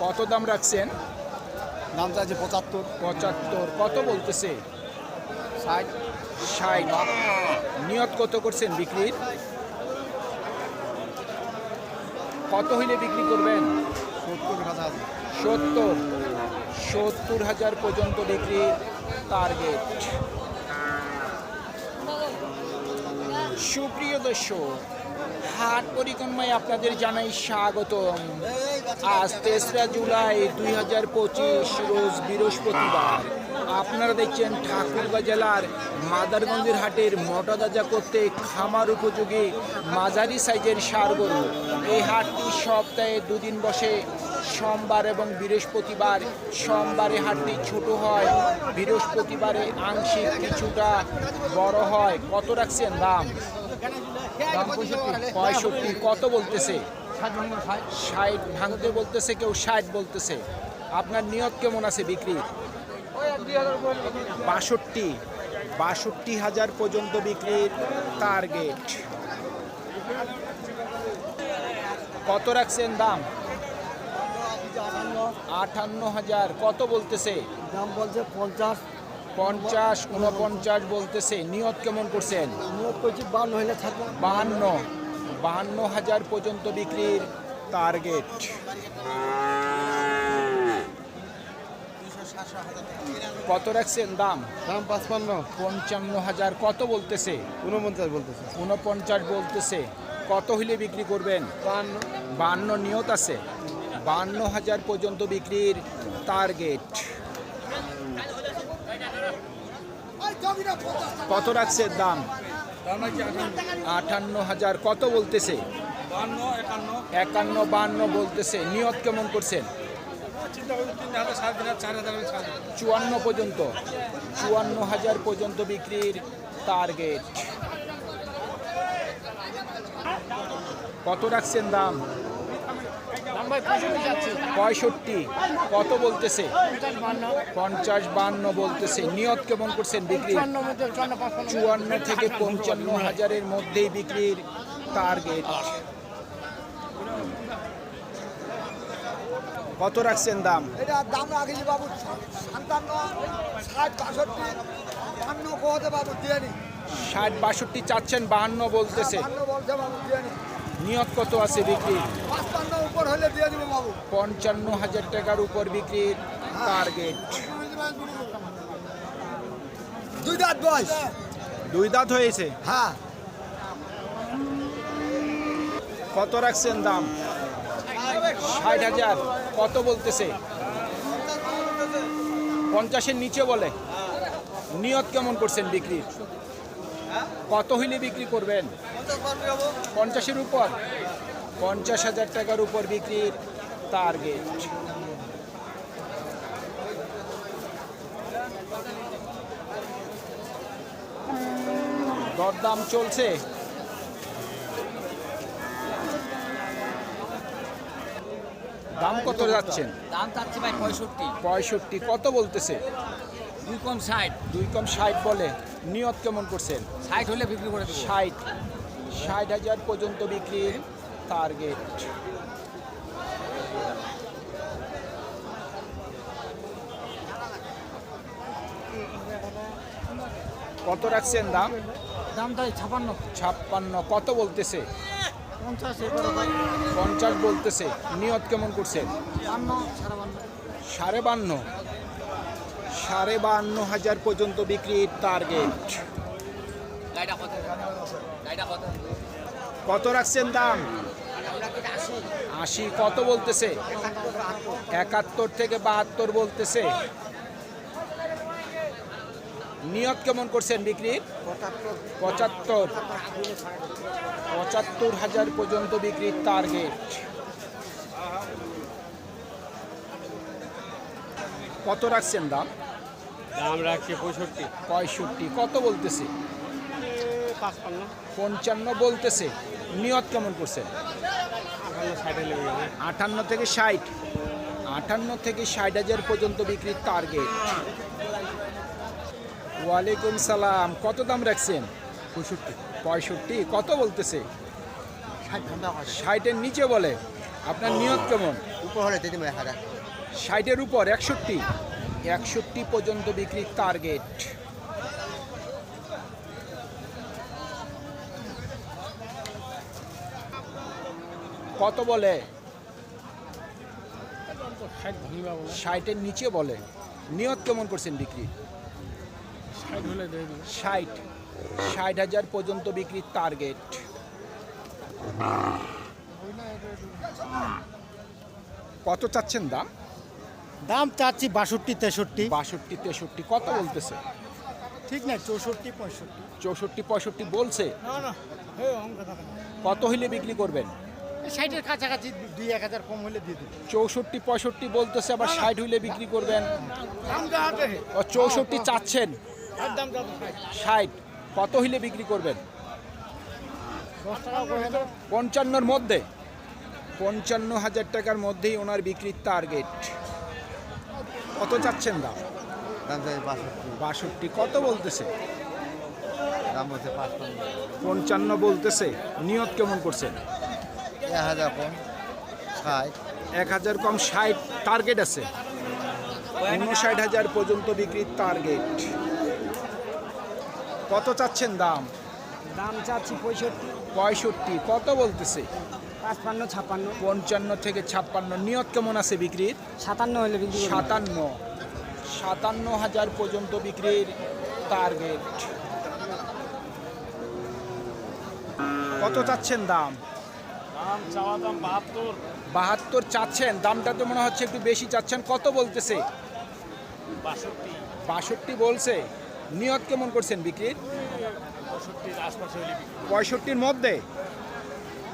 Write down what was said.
কত দাম রাখছেন? দাম চাইছে পঁচাত্তর। পঁচাত্তর। কত বলতেছে? ষাট। ষাট। নিয়ত কত করছেন বিক্রির? কত হইলে বিক্রি করবেন? সত্তর হাজার। সত্তর। সত্তর হাজার পর্যন্ত বিক্রির টার্গেট। সুপ্রিয় দর্শক হাট পরিক্রমায় আপনাদের জানাই স্বাগতম। আজ তেসরা জুলাই দুই হাজার পঁচিশ, রোজ বৃহস্পতিবার। আপনারা দেখছেন ঠাকুরগাঁ জেলার মাদারগঞ্জের হাটের মটদাজা করতে খামার উপযোগী মাঝারি সাইজের সার গরু। এই হাটটি সপ্তাহে দুদিন বসে। সোমবার এবং বৃহস্পতিবার সোমবারে হাটটি ছোট হয়, বৃহস্পতিবারে আংশিক কিছুটা বড় হয়। কত রাখছেন দাম? পঁয়ষট্টি, কত বলতেছে? ষাট ভাঙতে বলতেছে, কেউ ষাট বলতেছে। আপনার নিয়ত কেমন আছে বিক্রি? বাষট্টি। বাষট্টি হাজার পর্যন্ত বিক্রির টার্গেট কত রাখছেন দাম? আটান্ন হাজার। কত বলতেছে? দাম বলছে পঞ্চাশ। পঞ্চাশ উনপঞ্চাশ বলতেছে। নিয়ত কেমন করছেন? বাহান্ন বাহান্ন হাজার পর্যন্ত বিক্রির টার্গেট কত রাখছেন দাম? দাম পাঁচপান্ন। পঞ্চান্ন হাজার কত বলতেছে? উনপঞ্চাশ বলতেছে। উনপঞ্চাশ বলতেছে। কত হইলে বিক্রি করবেন? বান্ন। বান্ন নিয়ত আছে। বান্ন হাজার পর্যন্ত বিক্রির টার্গেট কত রাখছে দাম? আটান্ন হাজার। কত বলতেছে? একান্ন, বান্ন বলতেছে। নিয়ত কেমন করছেন? চুয়ান্ন পর্যন্ত। চুয়ান্ন হাজার পর্যন্ত বিক্রির টার্গেট কত রাখছেন দাম? পঁয়ষট্টি কত বলতেছে? পঞ্চাশ বান্ন। বলতেছে। নিয়ত কেমন করছেন বিক্রি চুয়ান্ন থেকে পঞ্চান্ন হাজারের মধ্যেই বিক্রির টার্গেট কত রাখছেন দাম? এটা দাম রাখেছি বাবু সাতান্ন ষাট বাষট্টি কোয়াতে বাবু দিয়ে নি। ষাট বাষট্টি চাচ্ছেন বাহান্ন বলতেছে। বান্ন বলছে বাবু দিয়ে নিয়ত কত আছে বিক্রি? পঞ্চান্ন হাজার টাকার উপর বিক্রির টার্গেট দুই দাঁত বয়স। দুই দাঁত হয়েছে? হ্যাঁ। কত রাখছেন দাম? ষাট হাজার। কত বলতেছে? পঞ্চাশের নিচে বলে। নিয়ত কেমন করছেন বিক্রির? কত হইলে বিক্রি করবেন? পঞ্চাশের উপর। পঞ্চাশ হাজার টাকার উপর বিক্রির টার্গেট দরদাম চলছে। দাম কত যাচ্ছেন? দাম চাচ্ছি ভাই পঁয়ষট্টি। পঁয়ষট্টি কত বলতেছে? দুই কম ষাট। দুই কম ষাট বলে। নিয়ত কেমন করছেন? ষাট হলে বিক্রি করে ষাট। ষাট হাজার পর্যন্ত বিক্রির টার্গেট কত রাখছেন দাম? দাম তাই ছাপান্ন। ছাপ্পান্ন। কত বলতেছে? পঞ্চাশ বলতেছে। নিয়ত কেমন করছেন? সাড়ে বান্ন। সাড়ে বান্ন হাজার পর্যন্ত বিক্রির টার্গেট কত রাখছেন দাম? আশি। কত বলতেছে? একাত্তর থেকে বাহাত্তর বলতেছে। নিয়ত কেমন করছেন বিক্রির? পঁচাত্তর। পঁচাত্তর হাজার পর্যন্ত বিক্রির টার্গেট কত রাখছেন দাম? দাম রাখছি পঁয়ষট্টি। পঁয়ষট্টি কত বলতেছে? পাঁচপান্ন। পঞ্চান্ন বলতেছে। নিয়ত কেমন করছেন আটান্ন থেকে ষাট। আটান্ন থেকে ষাট হাজার পর্যন্ত বিক্রির টার্গেট ওয়ালাইকুম সালাম কত দাম রাখছেন? পঁয়ষট্টি। পঁয়ষট্টি কত বলতেছে? ষাটের নিচে বলে। আপনার নিয়ত কেমন? উপর হলে ষাটের উপর একষট্টি। একষট্টি পর্যন্ত বিক্রির টার্গেট কত বলে? ষাটের নিচে বলে। নিয়ত কেমন করছেন বিক্রি? ষাট ষাট। হাজার পর্যন্ত বিক্রির টার্গেট কত চাচ্ছেন দাম? দাম চাচ্ছি বাষট্টি তেষট্টি। বাষট্টি তেষট্টি কত বলতেছে? ঠিক না চৌষট্টি পঁয়ষট্টি। চৌষট্টি পঁয়ষট্টি বলছে? কত হইলে বিক্রি করবেন? ষাটের কাছাকাছি দুই এক হাজার কম হলে দিয়ে দেবো। চৌষট্টি পঁয়ষট্টি বলতেছে আবার ষাট হইলে বিক্রি করবেন? চৌষট্টি চাচ্ছেন? ষাট কত হইলে বিক্রি করবেন? পঞ্চান্নর মধ্যে। পঞ্চান্ন হাজার টাকার মধ্যেই ওনার বিক্রির টার্গেট কত চাচ্ছেন দাম? দাম চাই বাষট্টি। বাষট্টি কত বলতেছে? দাম হচ্ছে পাঁচপান্ন। পঞ্চান্ন বলতেছে। নিয়ত কেমন করছেন এক হাজার কম ষাট। এক হাজার কম ষাট টার্গেট আছে। উনষাট হাজার পর্যন্ত বিক্রির টার্গেট কত চাচ্ছেন দাম? দাম চাচ্ছি পঁয়ষট্টি। পঁয়ষট্টি কত বলতেছে? পাঁচপান্ন ছাপ্পান্ন। পঞ্চান্ন থেকে ছাপ্পান্ন। নিয়ত কেমন আছে বিক্রির? সাতান্ন হলে বিক্রি করব। সাতান্ন। সাতান্ন হাজার পর্যন্ত বিক্রির টার্গেট কত চাচ্ছেন দাম? দাম চাওয়া দাম বাহাত্তর। বাহাত্তর চাচ্ছেন। দামটা তো মনে হচ্ছে একটু বেশি চাচ্ছেন। কত বলতেছে? বাষট্টি। বাষট্টি বলছে। নিয়ত কেমন করছেন বিক্রির? পঁয়ষট্টির আশপাশে হলে বিক্রি পঁয়ষট্টির মধ্যে?